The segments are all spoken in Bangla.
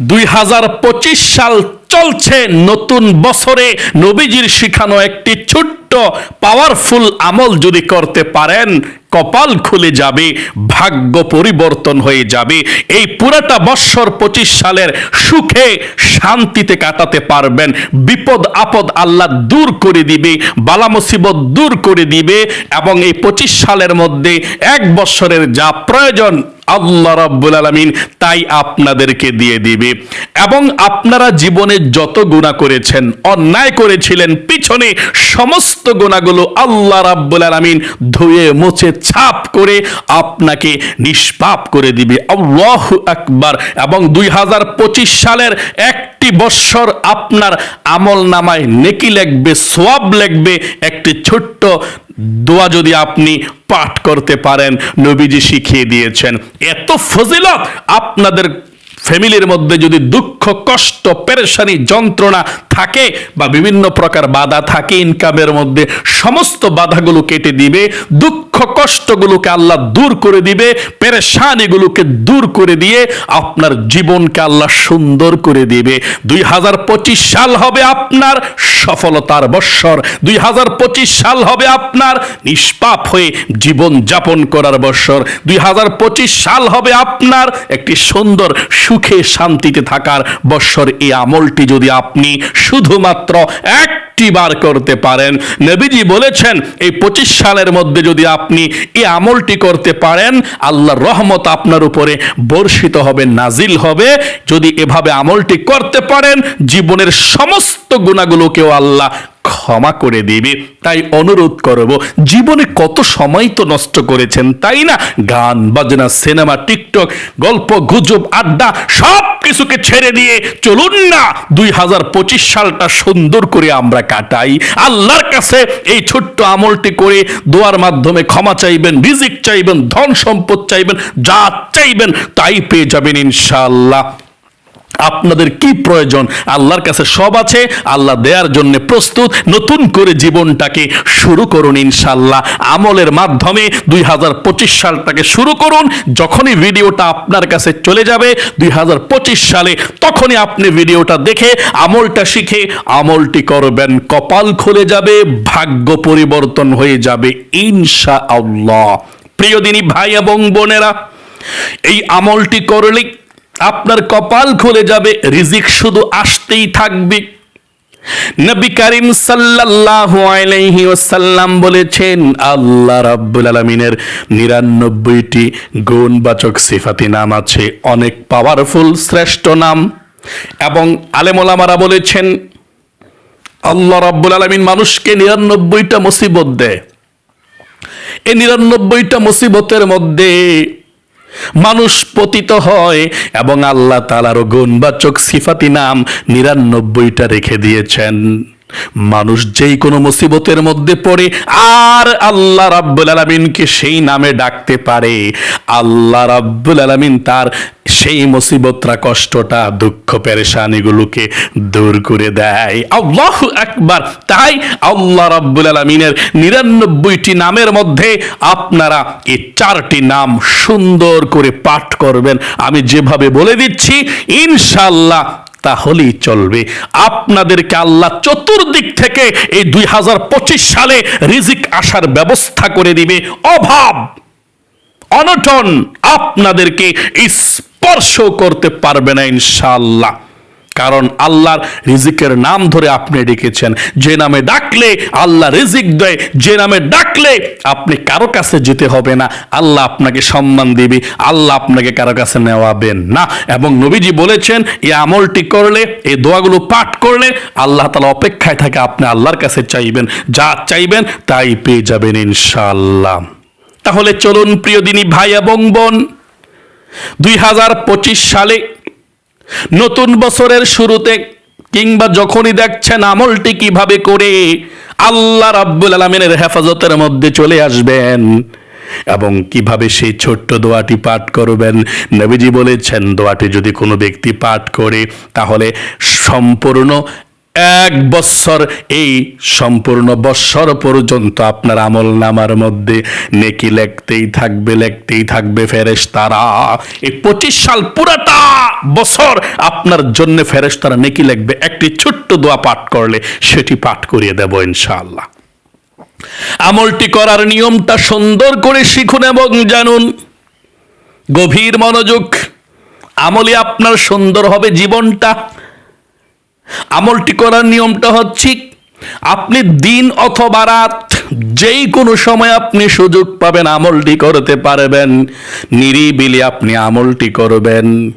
দুই হাজার পঁচিশ সাল চলছে নতুন বছরে নবীজির শিখানো একটি ছোট্ট পাওয়ারফুল আমল যদি করতে পারেন, কপাল খুলে যাবে, ভাগ্য পরিবর্তন হয়ে যাবে। এই পুরাটা বৎসর পঁচিশ সালের সুখে শান্তিতে কাটাতে পারবেন। বিপদ আপদ আল্লাহ দূর করে দিবে, বালা মুসিবত দূর করে দিবে এবং এই পঁচিশ সালের মধ্যে এক বছরের যা প্রয়োজন আল্লাহ রাব্বুল আলামিন তাই আপনাদেরকে দিয়ে দিবে। এবং আপনারা জীবনে যত গুণা করেছেন, অন্যায় করেছিলেন, পিছনে সমস্ত গুণাগুলো আল্লাহ রাব্বুল আলামিন ধুয়ে, মুছে, ছাপ করে আপনাকে নিষ্পাপ করে দিবে। আল্লাহু আকবার। এবং দুই হাজার পঁচিশ সালের একটি বৎসর আপনার আমল নামায় নেকি লিখবে, সোয়াব লিখবে, একটি ছোট্ট দোয়া যদি আপনি পাঠ করতে পারেন, নবীজি শিখিয়ে দিয়েছেন। এত ফজিলত আপনাদের ফ্যামিলির মধ্যে যদি দুঃখ, কষ্ট, পেরেশানি, যন্ত্রণা থাকে বা বিভিন্ন প্রকার বাধা থাকে ইনকামের মধ্যে, সমস্ত বাধাগুলো কেটে দিবে, দুঃখ, কষ্টগুলোকে আল্লাহ দূর করে দিবে, পেরেশানিগুলোকে দূর করে দিয়ে আপনার জীবনকে আল্লাহ সুন্দর করে দিবে। দুই হাজার পঁচিশ সাল হবে আপনার সফলতার বৎসর। দুই হাজার পঁচিশ সাল হবে আপনার নিষ্পাপ হয়ে জীবন যাপন করার বৎসর। দুই হাজার পঁচিশ সাল হবে আপনার একটি সুন্দর সুখে শান্তিতে থাকার বৎসর এই আমলটি যদি আপনি শুধুমাত্র একটি বার করতে পারেন। নবীজি বলেছেন, এই পঁচিশ সালের মধ্যে যদি আপনি এই আমলটি করতে পারেন, আল্লাহর রহমত আপনার উপরে বর্ষিত হবে, নাজিল হবে। যদি এভাবে আমলটি করতে পারেন, জীবনের সমস্ত গুণাগুলোকেও আল্লাহ ক্ষমা করে দিবে। তাই অনুরোধ করব, জীবনে কত সময় তো নষ্ট করেছেন, তাই না? গান, বাজনা, সিনেমা, টিকটক, গল্প, গুজব, আড্ডা সব কিছুকে ছেড়ে দিয়ে চলুন না, দুই হাজার পঁচিশ সালটা সুন্দর করে আমরা কাটাই। আল্লাহর কাছে এই ছোট্ট আমলটি করে দোয়ার মাধ্যমে ক্ষমা চাইবেন, রিজিক চাইবেন, ধন সম্পদ চাইবেন যা চাইবেন, তাই পেয়ে যাবেন ইনশাআল্লাহ। আপনাদের কি প্রয়োজন? আল্লাহর কাছে সব আছে, আল্লাহ দেওয়ার জন্য প্রস্তুত। নতুন করে জীবনটাকে শুরু করুন ইনশাল্লাহ আমলের মাধ্যমে দুই হাজার পঁচিশ সালটাকে শুরু করুন। যখনই ভিডিওটা আপনার কাছে চলে যাবে দুই হাজার পঁচিশ সালে, তখনই আপনি ভিডিওটা দেখে আমলটা শিখে আমলটি করবেন। কপাল খুলে যাবে, ভাগ্য পরিবর্তন হয়ে যাবে ইনশা আল্লাহ প্রিয় দিনী ভাই এবং বোনেরা, এই আমলটি করলে আপনার কপাল খুলে যাবে, রিজিক শুধু আসতেই থাকবে। নবী করিম সাল্লাল্লাহু আলাইহি ওয়াসাল্লাম বলেছেন, আল্লাহ রাব্বুল আলামিনের 99টি গুণবাচক সিফাতি নাম আছে, অনেক পাওয়ারফুল শ্রেষ্ঠ নাম। এবং আলেমোলামারা বলেছেন, আল্লাহ রাব্বুল আলামিন মানুষকে 99টা মুসিবত দেয়। এই 99টা মুসিবতের মধ্যে মানুষ পতিত হয় এবং আল্লাহ তালারও গুণবাচক সিফাতি নাম নিরানব্বইটা রেখে দিয়েছেন। মানুষ যেই কোনো মুসিবতের মধ্যে পড়ে, আর আল্লাহ রাব্বুল আলমিনকে সেই নামে ডাকতে পারে। আল্লাহ রাব্বুল আলমিন তার সেই মুসিবতরা, কষ্টটা, দুঃখ, পেরেশানিগুলোকে দূর করে দেয়। আল্লাহ একবার তাই আল্লাহ রাব্বুল আলমিনের নিরানব্বইটি নামের মধ্যে আপনারা এই চারটি নাম সুন্দর করে পাঠ করবেন। আমি যেভাবে বলে দিচ্ছি ইনশাল্লাহ তাহলেই চলবে। আপনাদেরকে আল্লাহ চতুর্দিক থেকে এই দুই হাজার পঁচিশ সালে রিজিক আসার ব্যবস্থা করে দিবে। অভাব, অনটন আপনাদেরকে স্পর্শ করতে পারবে না ইনশাল্লাহ কারণ আল্লাহর রিজিকের নাম ধরে আপনি ডেকেছেন। যে নামে ডাকলে আল্লাহ রিজিক দেয়, যে নামে ডাকলে আপনি কারও কাছে যেতে হবে না। আল্লাহ আপনাকে সম্মান দিবে, আল্লাহ আপনাকে কারও কাছে নেওয়াবেন না। এবং নবীজি বলেছেন এই আমলটি করলে এই দোয়াগুলো পাঠ করলে আল্লাহ তালা অপেক্ষায় থাকে, আপনি আল্লাহর কাছে চাইবেন। যা চাইবেন তাই পেয়ে যাবেন ইনশাল্লাহ তাহলে চলুন প্রিয় দিনী ভাই এবং বোন, দুই হাজার পঁচিশ সালে নতুন বছরের শুরুতে কিংবা যখনই দেখছেন আমলটি কীভাবে করে, আল্লাহ রাব্বুল আলমিনের হেফাজতের মধ্যে চলে আসবেন এবং কীভাবে সেই ছোট্ট দোয়াটি পাঠ করবেন। নবীজি বলেছেন, দোয়াটি যদি কোনো ব্যক্তি পাঠ করে, তাহলে সম্পূর্ণ এক বৎসর এই সম্পূর্ণ বৎসর পর্যন্ত আপনার আমল নামার মধ্যে নেকি লেখতেই থাকবে লেখতেই থাকবে ফেরেশ তারা এই পঁচিশ সাল পুরাটা বছর আপনার জন্য ফেরেশ তারা নেকি লিখবে। একটি ছোট্ট দোয়া পাঠ করলে সেটি পাঠ করিয়ে দেব ইনশাআল্লাহ। আমলটি করার নিয়মটা সুন্দর করে শিখুন এবং জানুন। গভীর মনোযোগ আমলে আপনার সুন্দর হবে জীবনটা। আমলটি করার নিয়মটা হচ্ছে আপনি দিন অথবা রাত যেই কোনো সময় আপনি সুযোগ পাবেন আমলটি করতে পারবেন। নিরিবিলি আপনি আমলটি করবেন।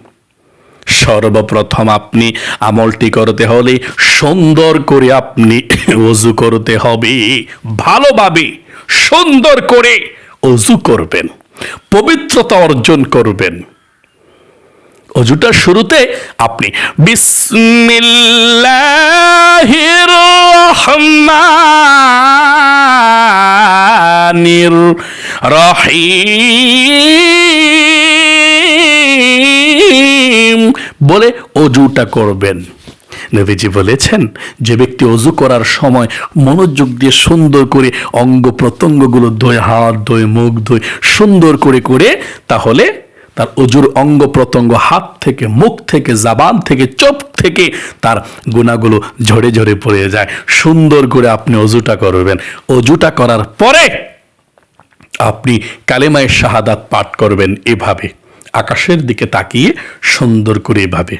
সর্বপ্রথম আপনি আমলটি করতে হলে সুন্দর করে আপনি অজু করতে হবে। ভালোভাবে সুন্দর করে অজু করবেন। পবিত্রতা অর্জন করবেন। অজুটা শুরুতে আপনি বিসমিল্লাহির রহমানির রহিম বলে অজুটা করবেন। নবীজি বলেছেন, যে ব্যক্তি অজু করার সময় মনোযোগ দিয়ে সুন্দর করে অঙ্গ প্রত্যঙ্গগুলো ধোয়, হাত ধোয়, মুখ ধোয়, সুন্দর করে করে তাহলে তার অজুর অঙ্গ প্রত্যঙ্গ হাত থেকে, মুখ থেকে, জাবান থেকে, চোখ থেকে তার গুণাগুলো ঝরে ঝরে পড়ে যায়। সুন্দর করে আপনি অজুটা করবেন। অজুটা করার পরে আপনি কালেমায় শাহাদাত পাঠ করবেন এভাবে। আকাশের দিকে তাকিয়ে সুন্দর করে এভাবে।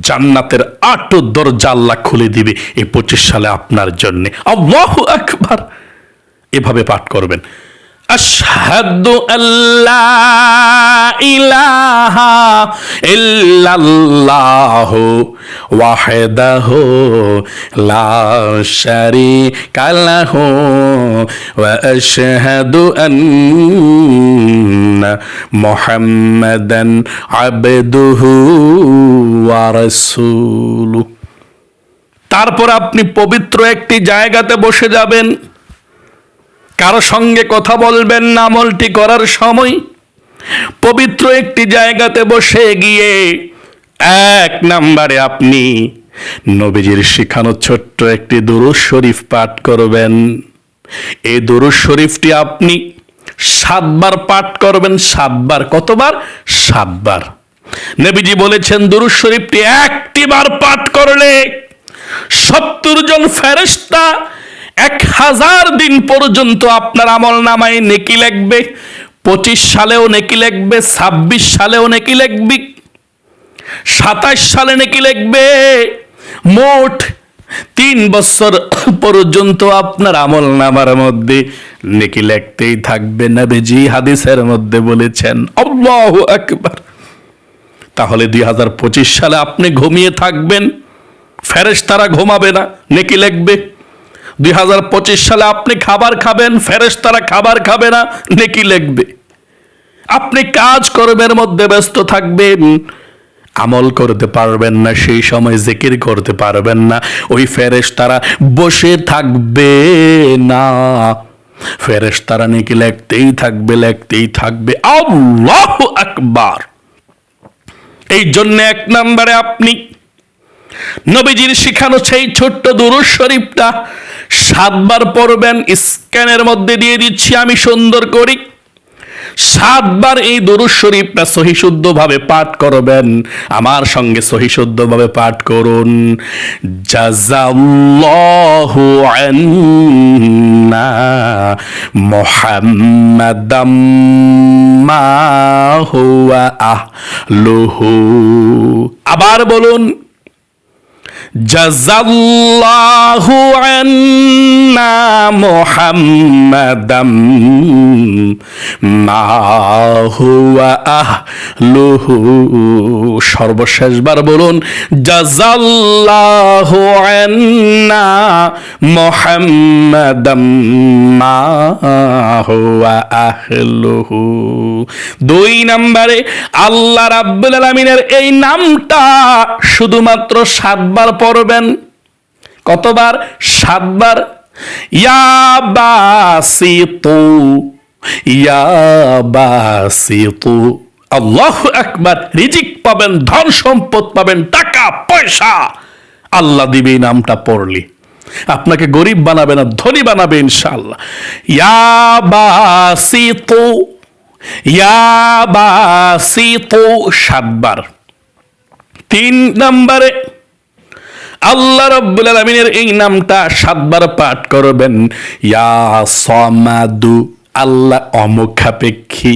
জান্নাতের আট দরজা আল্লাহ খুলে দিবে এই পঁচিশ সালে আপনার জন্যে। আল্লাহ আকবার। এভাবে পাঠ করবেন। আশহাদু আল্লাহ ওয়াহদাহু লা শারীকা লাহু ওয়া আশহাদু আন্না মুহাম্মাদান আবদুহু ওয়া রাসূলুহু। তারপর আপনি পবিত্র একটি জায়গাতে বসে যাবেন। কারও সঙ্গে কথা বলবেন না আমলটি করার সময়। পবিত্র একটি জায়গাতে বসে গিয়ে এক নাম্বারে আপনি নবীজির শিখানো ছোট্ট একটি দুরুজ শরীফ পাঠ করবেন। এই দুরুজ শরীফটি আপনি সাতবার পাঠ করবেন, সাতবার, কতবার? সাতবার। নবীজি বলেছেন দুরুজ শরীফটি একটি বার পাঠ করলে সত্তর জন ফেরেস্তা এক হাজার দিন পর্যন্ত আপনার আমল নামায় নেকি লাগবে পঁচিশ সালেও নেকি লাগবে ছাব্বিশ সালেও নেকি লাগবে সাতাশ সালে নেকি লাগবে মোট তিন বছর পর্যন্ত আপনার আমল নামার মধ্যে নেকি লাগতেই থাকবে, নবীজি হাদিসের মধ্যে বলেছেন, আল্লাহ একবার তাহলে দুই হাজার পঁচিশ সালে আপনি ঘুমিয়ে থাকবেন ফেরেশ তারা ঘুমাবে না, নেকি লাগবে দুই হাজার পঁচিশ সালে আপনি খাবার খাবেন ফেরেশ তারা খাবার খাবে না, নেকি লাগবে আপনি কাজ কর্মের মধ্যে ব্যস্ত থাকবেন, আমল করতে পারবেন না, সেই সময় জিকির করতে পারবেন না, ওই ফেরেশ তারা বসে থাকবে না। ফেরেশ তারা নাকি লেখতেই থাকবে লেখতেই থাকবে। আল্লাহ আকবার। এই জন্য এক নম্বরে আপনি নবীজির শিখানো সেই ছোট্ট দুরুজ শরীফটা সাতবার পড়বেন, স্ক্যানের মধ্যে দিয়ে দিচ্ছি আমি সুন্দর করি। সাতবার এই দরুদ শরীফটা সহিশুদ্ধভাবে পাঠ করবেন। আমার সঙ্গে সহিশুদ্ধভাবে পাঠ করুন। জাজাল্লাহু আন্না মুহাম্মাদাম মা হুয়া আহলুহু। আবার বলুন জাজাল্লাহু আন্না মুহাম্মাদাম মা আহলুহু। সর্বশেষবার বলুন জাজাল্লাহু আন্না মুহাম্মাদাম মা হুয়া আহলুহু। দুই নম্বরে, আল্লাহ রাব্বুল আলামিনের এই নামটা শুধুমাত্র সাতবার পড়বেন? কতবার? সাতবার? আল্লাহ একবার রিজিক পাবেন, ধন সম্পদ পাবেন, টাকা, পয়সা। আল্লাহ দিবে এই নামটা পড়লে। আপনাকে গরিব বানাবে না, ধনী বানাবে ইয়াবাসিতু সাতবার। তিন নম্বরে আল্লাহ রব্বুল আলমিনের এই নামটা সাতবার পাঠ করবেন। ইয়া সমাদু আল্লাহ অমুখাপেক্ষী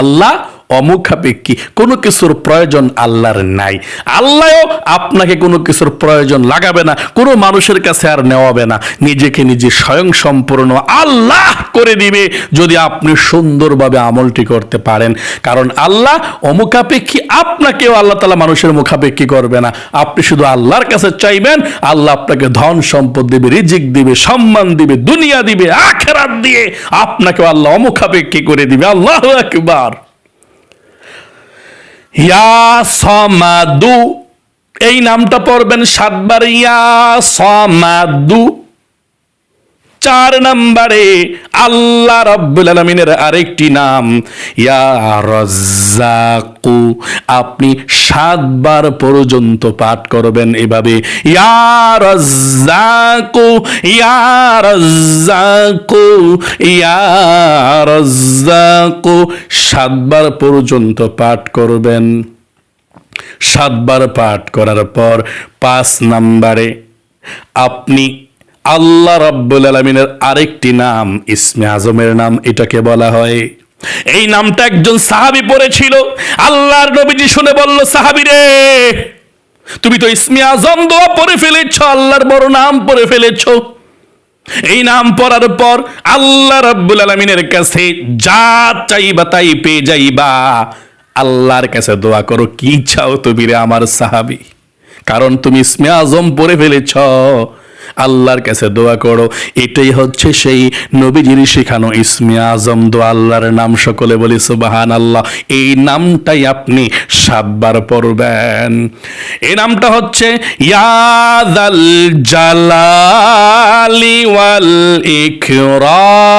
আল্লাহ অমুখাপেক্ষী, কোনো কিছুর প্রয়োজন আল্লাহর নাই। আল্লাহও আপনাকে কোনো কিছুর প্রয়োজন লাগাবে না, কোনো মানুষের কাছে আর নেওয়াবে না। নিজেকে নিজে স্বয়ং সম্পূর্ণ আল্লাহ করে দিবে যদি আপনি সুন্দরভাবে আমলটি করতে পারেন। কারণ আল্লাহ অমুখাপেক্ষী, আপনাকেও আল্লাহ তালা মানুষের মুখাপেক্ষী করবে না। আপনি শুধু আল্লাহর কাছে চাইবেন, আল্লাহ আপনাকে ধন সম্পদ দিবে, রিজিক দিবে, সম্মান দিবে, দুনিয়া দিবে, আখেরাত দিয়ে আপনাকেও আল্লাহ অমুখাপেক্ষী করে দিবে। আল্লাহ একবার ইয়া সমাদু এই নামটা পড়বেন সাতবার ইয়া সমাদু চার নম্বরে আল্লাহ রব্বুল আলমিনের আরেকটি নাম, ইয়া রজ্জাকু। আপনি সাতবার পর্যন্ত পাঠ করবেন এভাবে, ইয়া রজ্জাকু ইয়া রজ্জাকু ইয়া রজ্জাকু। সাতবার পর্যন্ত পাঠ করবেন। সাতবার পাঠ করার পর পাঁচ নম্বরে আপনি আল্লাহ রাব্বুল আলমিনের আরেকটি নাম, ইসমে আজমের নাম, এটাকে বলা হয়। এই নামটা একজন সাহাবি পড়েছিল। আল্লাহর নবীজি শুনে বলল, সাহাবি রে, তুমি তো ইসমে আজম দোয়া পড়ে ফেলেছ, আল্লাহর বড় নাম পড়ে ফেলেছ। এই নাম পড়ার পর আল্লাহ রাব্বুল আলমিনের কাছে যা চাইবা তাই পেয়ে যাইবা। আল্লাহর কাছে দোয়া করো, কি চাও তুমি রে আমার সাহাবি? কারণ তুমি ইসমে আজম পড়ে ফেলেছ। আল্লাহর কাছে দোয়া করো। এটাই হচ্ছে সেই নবীজির শেখানো ইসমে আজম দো আল্লাহর নাম সকলে বলি সুবাহান আল্লাহ এই নামটাই আপনি সাতবার পড়বেন। এই নামটা হচ্ছে ইয়াদাল জালালি ওয়াল ইকরাম।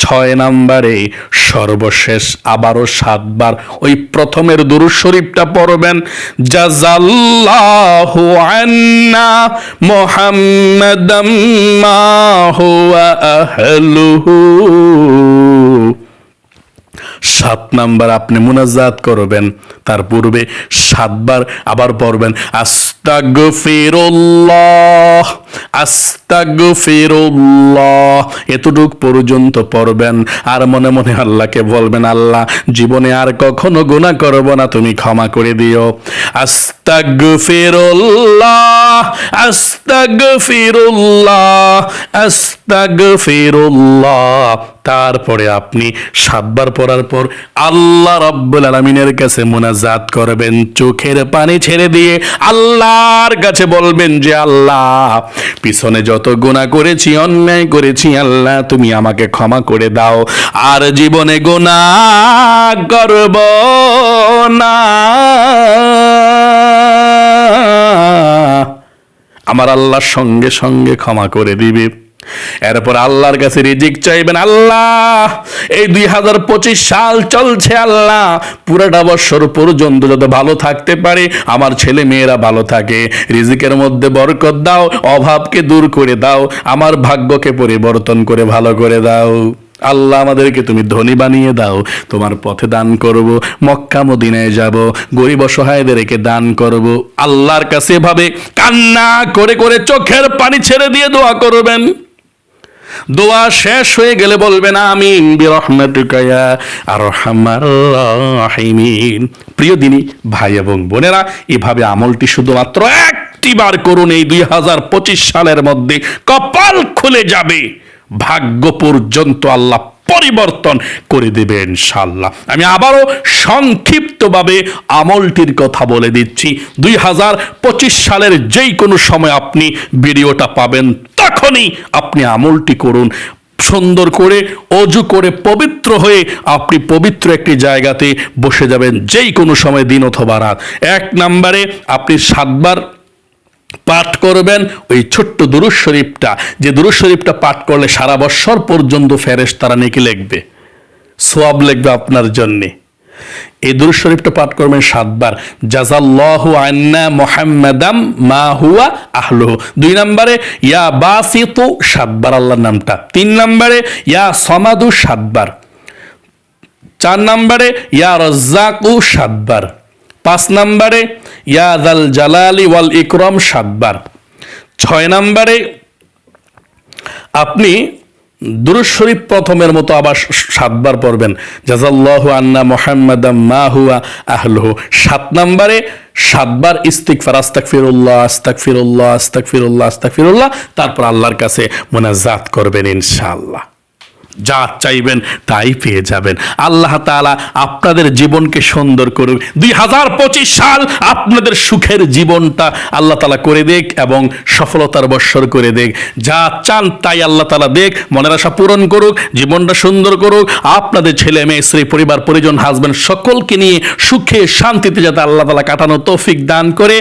ছয় নম্বরে সর্বশেষ আবারও সাতবার ওই প্রথমের দুরু শরীফটা পড়বেন জাজাল্লাহু আন্না মুহাম্মাদাম মা সাত নাম্বার আপনি মুনাজাত করবেন, তার পূর্বে সাতবার আবার পড়বেন আস্তাগ ফিরুল্লাহ আস্তাগ ফিরুল্লাহ এতটুক পর্যন্ত পড়বেন। আর মনে মনে আল্লাহকে বলবেন, আল্লাহ, জীবনে আর কখনো গুণা করব না, তুমি ক্ষমা করে দিও। আস্তাগ আস্তাগ আস্তাগ তারপরে আপনি সাতবার পড়ার পর আল্লাহ রাব্বুল আলমিনের কাছে মোনাজাত করবেন। চোখের পানি ছেড়ে দিয়ে আল্লাহর কাছে বলবেন যে, আল্লাহ পিছনে যত গোনা করেছি, অন্যায় করেছি, আল্লাহ, তুমি আমাকে ক্ষমা করে দাও। আর জীবনে গোনা করব না। আমার আল্লাহর সঙ্গে সঙ্গে ক্ষমা করে দিবে। এরপর আল্লাহর কাছে রিজিক চাইবেন, আল্লাহ, এই দুই হাজার পঁচিশ সাল চলছে, আল্লাহ, পুরাটা বছর পর্যন্ত যাতে ভালো থাকতে পারে, আমার ছেলে মেয়েরা ভালো থাকে, রিজিকের মধ্যে বরকত দাও, অভাবকে দূর করে দাও, আমার ভাগ্যকে পরিবর্তন করে ভালো করে দাও। আল্লাহ, আমাদেরকে তুমি ধনী বানিয়ে দাও, তোমার পথে দান করব, মক্কা মদিনায় যাব, গরিব অসহায়দেরকে দান করব। আল্লাহর কাছে এভাবে কান্না করে করে চোখের পানি ছেড়ে দিয়ে দোয়া করবেন। দোয়া শেষ হয়ে গেলে বলবেন, আমিন বিরহমাতুকায়া আর রাহিমিন। প্রিয় দিনী, ভাই এবং বোনেরা, এভাবে আমলটি শুধুমাত্র একটি বার করুন, এই দুই হাজার পঁচিশ সালের মধ্যে কপাল খুলে যাবে। ভাগ্য পর্যন্ত আল্লাহ পরিবর্তন করে দেবে ইনশাল্লাহ আমি আবারও সংক্ষিপ্তভাবে আমলটির কথা বলে দিচ্ছি। দুই হাজার পঁচিশ সালের যেই কোনো সময় আপনি ভিডিওটা পাবেন, তখনই আপনি আমলটি করুন। সুন্দর করে, অজু করে, পবিত্র হয়ে আপনি পবিত্র একটি জায়গাতে বসে যাবেন যেই কোনো সময় দিন অথবা রাত। এক নম্বরে আপনি সাতবার পাঠ করবেন ওই ছোট্ট দুরুজ শরীফটা। যে দুরুজ শরীফটা পাঠ করলে সারা বছর পর্যন্ত ফেরেশ তারা নেকি লিখবে, সোয়াব লিখবে আপনার জন্যে। এই দুরুজ শরীফটা পাঠ করবেন সাতবার। জাজাল্লাহু আন্না মুহাম্মাদাম মা হুয়া আহলুহু। দুই নম্বরে, ইয়া বাসিতু সাতবার, আল্লাহর নামটা। তিন নম্বরে, ইয়া সমাদু সাতবার। চার নম্বরে, ইয়া রজ্জাকু সাতবার। পাঁচ নম্বরে, ইয়া দাল জালালি ওয়াল ইকরম সাতবার ছয় নম্বরে, আপনি দুরুজ শরীফ প্রথমের মতো আবার সাতবার পড়বেন। জাজাল্লাহু আন্না মোহাম্মদাম মা হুয়া আহলহু। সাত নম্বরে, সাতবার ইস্তিকফার আস্তাক ফিরুল্লাহ আস্তাক ফিরুল্লাহ আস্তাক ফিরুল্লাহ আস্তাক ফিরুল্লাহ তারপর আল্লাহর কাছে মোনাজাত করবেন ইনশাআল্লাহ। যা চাইবেন তাই পেয়ে যাবেন। আল্লাহ তাআলা আপনাদের জীবনকে সুন্দর করুক। দুই হাজার পঁচিশ সাল আপনাদের সুখের জীবনটা আল্লাহ তাআলা করে দেখ এবং সফলতার বৎসর করে দেখ। যা চান তাই আল্লাহ তাআলা দেখ। মনের আশা পূরণ করুক, জীবনটা সুন্দর করুক। আপনাদের ছেলে মেয়ে, স্ত্রী, পরিবার, পরিজন হাজবেন্ড সকলকে নিয়ে সুখে শান্তিতে যাতে আল্লাহ তাআলা কাটানো তৌফিক দান করে।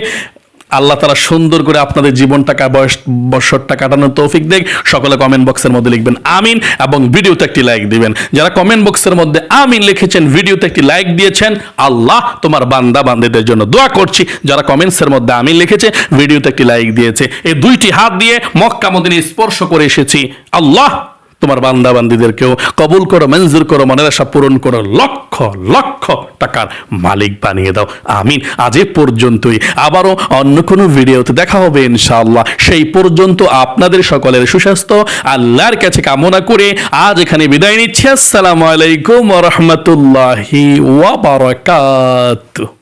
আল্লাহ তারা সুন্দর করে আপনাদের জীবনটাকা বয়স বছরটা কাটানোর তৌফিক দেখ সকলে কমেন্ট বক্সের মধ্যে লিখবেন আমিন এবং ভিডিওতে একটি লাইক দিবেন। যারা কমেন্ট বক্সের মধ্যে আমিন লিখেছেন, ভিডিওতে একটি লাইক দিয়েছেন, আল্লাহ তোমার বান্দা বান্দিদের জন্য দোয়া করছি। যারা কমেন্টসের মধ্যে আমিন লিখেছে, ভিডিওতে একটি লাইক দিয়েছে। এই দুইটি হাত দিয়ে মক্কা মদিনে স্পর্শ করে এসেছি। আল্লাহ তোমার বান্দা বান্দিদেরকেও কবুল করো, মঞ্জুর করো, মনের আশা পূরণ করো, লক্ষ লক্ষ টাকার মালিক বানিয়ে দাও। আমিন। আজ এ পর্যন্তই। আবারও অন্য কোনো ভিডিওতে দেখা হবে ইনশাআল্লাহ। সেই পর্যন্ত আপনাদের সকলের সুস্বাস্থ্য, আল্লাহর কাছে কামনা করে আজ এখানে বিদায় নিচ্ছি। আসসালামু আলাইকুম রহমতুল্লাহি ওয়া বারাকাতুহু